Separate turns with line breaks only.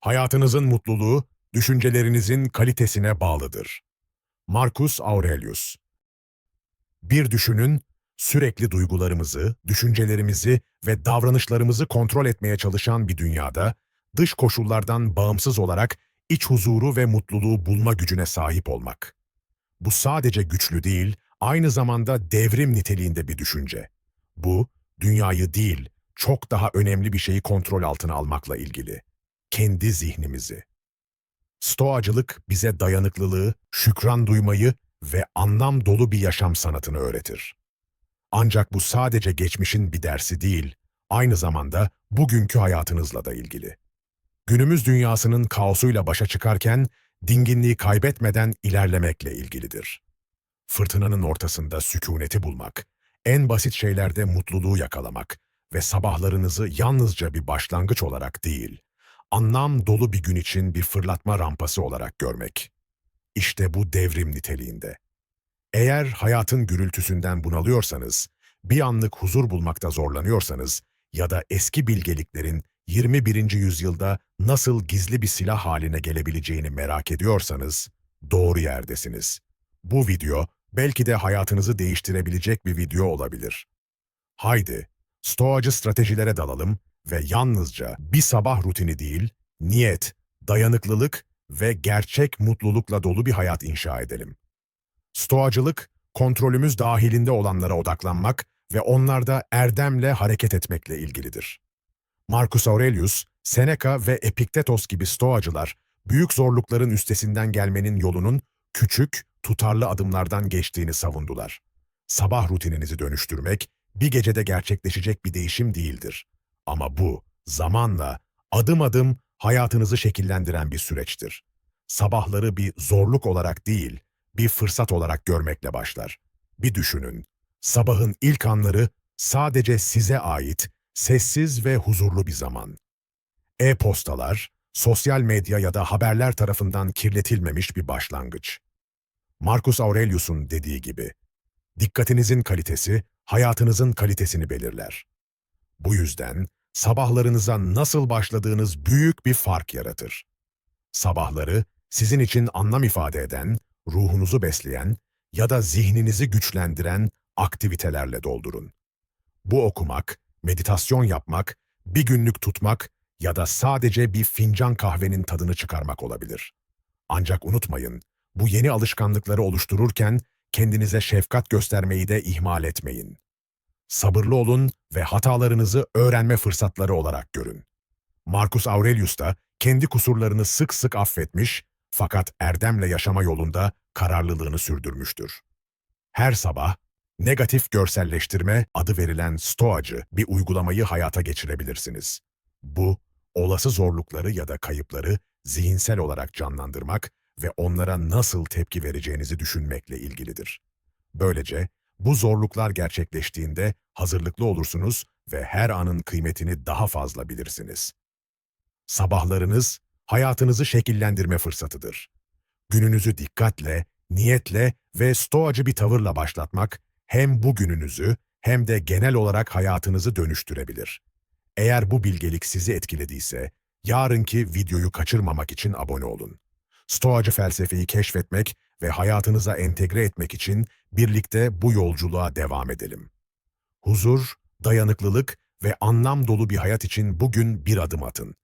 Hayatınızın mutluluğu, düşüncelerinizin kalitesine bağlıdır. Marcus Aurelius Bir düşünün, sürekli duygularımızı, düşüncelerimizi ve davranışlarımızı kontrol etmeye çalışan bir dünyada, dış koşullardan bağımsız olarak iç huzuru ve mutluluğu bulma gücüne sahip olmak. Bu sadece güçlü değil, aynı zamanda devrim niteliğinde bir düşünce. Bu, dünyayı değil, çok daha önemli bir şeyi kontrol altına almakla ilgili. Kendi zihnimizi. Stoacılık bize dayanıklılığı, şükran duymayı ve anlam dolu bir yaşam sanatını öğretir. Ancak bu sadece geçmişin bir dersi değil, aynı zamanda bugünkü hayatınızla da ilgili. Günümüz dünyasının kaosuyla başa çıkarken, dinginliği kaybetmeden ilerlemekle ilgilidir. Fırtınanın ortasında sükuneti bulmak, en basit şeylerde mutluluğu yakalamak ve sabahlarınızı yalnızca bir başlangıç olarak değil, anlam dolu bir gün için bir fırlatma rampası olarak görmek. İşte bu devrim niteliğinde. Eğer hayatın gürültüsünden bunalıyorsanız, bir anlık huzur bulmakta zorlanıyorsanız ya da eski bilgeliklerin 21. yüzyılda nasıl gizli bir silah haline gelebileceğini merak ediyorsanız, doğru yerdesiniz. Bu video belki de hayatınızı değiştirebilecek bir video olabilir. Haydi, stoacı stratejilere dalalım ve yalnızca bir sabah rutini değil, niyet, dayanıklılık ve gerçek mutlulukla dolu bir hayat inşa edelim. Stoacılık, kontrolümüz dahilinde olanlara odaklanmak ve onlarda erdemle hareket etmekle ilgilidir. Marcus Aurelius, Seneca ve Epiktetos gibi stoacılar, büyük zorlukların üstesinden gelmenin yolunun küçük, tutarlı adımlardan geçtiğini savundular. Sabah rutininizi dönüştürmek, bir gecede gerçekleşecek bir değişim değildir. Ama bu, zamanla, adım adım hayatınızı şekillendiren bir süreçtir. Sabahları bir zorluk olarak değil, bir fırsat olarak görmekle başlar. Bir düşünün, sabahın ilk anları sadece size ait, sessiz ve huzurlu bir zaman. E-postalar, sosyal medya ya da haberler tarafından kirletilmemiş bir başlangıç. Marcus Aurelius'un dediği gibi, dikkatinizin kalitesi, hayatınızın kalitesini belirler. Bu yüzden sabahlarınıza nasıl başladığınız büyük bir fark yaratır. Sabahları sizin için anlam ifade eden, ruhunuzu besleyen ya da zihninizi güçlendiren aktivitelerle doldurun. Bu okumak, meditasyon yapmak, bir günlük tutmak ya da sadece bir fincan kahvenin tadını çıkarmak olabilir. Ancak unutmayın, bu yeni alışkanlıkları oluştururken kendinize şefkat göstermeyi de ihmal etmeyin. Sabırlı olun ve hatalarınızı öğrenme fırsatları olarak görün. Marcus Aurelius da kendi kusurlarını sık sık affetmiş fakat erdemle yaşama yolunda kararlılığını sürdürmüştür. Her sabah negatif görselleştirme adı verilen stoacı bir uygulamayı hayata geçirebilirsiniz. Bu, olası zorlukları ya da kayıpları zihinsel olarak canlandırmak ve onlara nasıl tepki vereceğinizi düşünmekle ilgilidir. Böylece bu zorluklar gerçekleştiğinde hazırlıklı olursunuz ve her anın kıymetini daha fazla bilirsiniz. Sabahlarınız hayatınızı şekillendirme fırsatıdır. Gününüzü dikkatle, niyetle ve stoacı bir tavırla başlatmak hem bu gününüzü hem de genel olarak hayatınızı dönüştürebilir. Eğer bu bilgelik sizi etkilediyse, yarınki videoyu kaçırmamak için abone olun. Stoacı felsefeyi keşfetmek ve hayatınıza entegre etmek için birlikte bu yolculuğa devam edelim. Huzur, dayanıklılık ve anlam dolu bir hayat için bugün bir adım atın